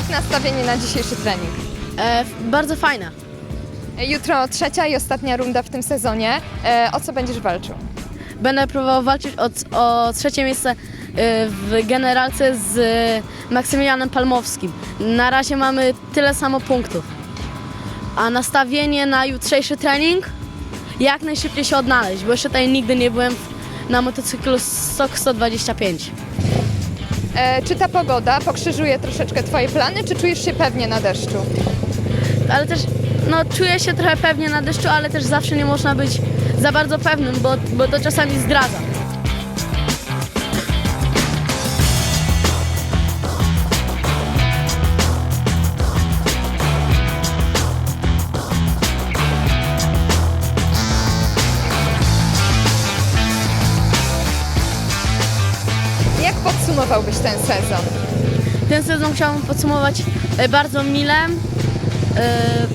nastawienie na dzisiejszy trening? E, bardzo fajna. Jutro trzecia i ostatnia runda w tym sezonie. E, o co będziesz walczył? Będę próbował walczyć o, o trzecie miejsce e, w generalce z Maksymilianem Palmowskim. Na razie mamy tyle samo punktów. A nastawienie na jutrzejszy trening jak najszybciej się odnaleźć, bo jeszcze tutaj nigdy nie byłem na motocyklu SOK 125. E, czy ta pogoda pokrzyżuje troszeczkę Twoje plany, czy czujesz się pewnie na deszczu? ale też no, czuję się trochę pewnie na deszczu, ale też zawsze nie można być za bardzo pewnym, bo, bo to czasami zdradza. Jak podsumowałbyś ten sezon? Ten sezon chciałbym podsumować e, bardzo mile. E,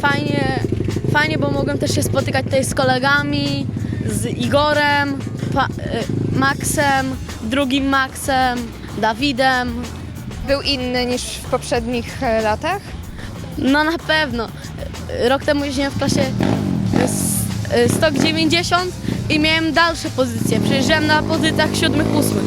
Fajnie, fajnie, bo mogłem też się spotykać tutaj z kolegami, z Igorem, pa, e, Maxem, drugim Maxem, Dawidem. Był inny niż w poprzednich e, latach? No na pewno. E, Rok temu jeździłem w klasie e, s- e, 190 i miałem dalsze pozycje. Przyjeżdżałem na pozycjach siódmych, ósmych.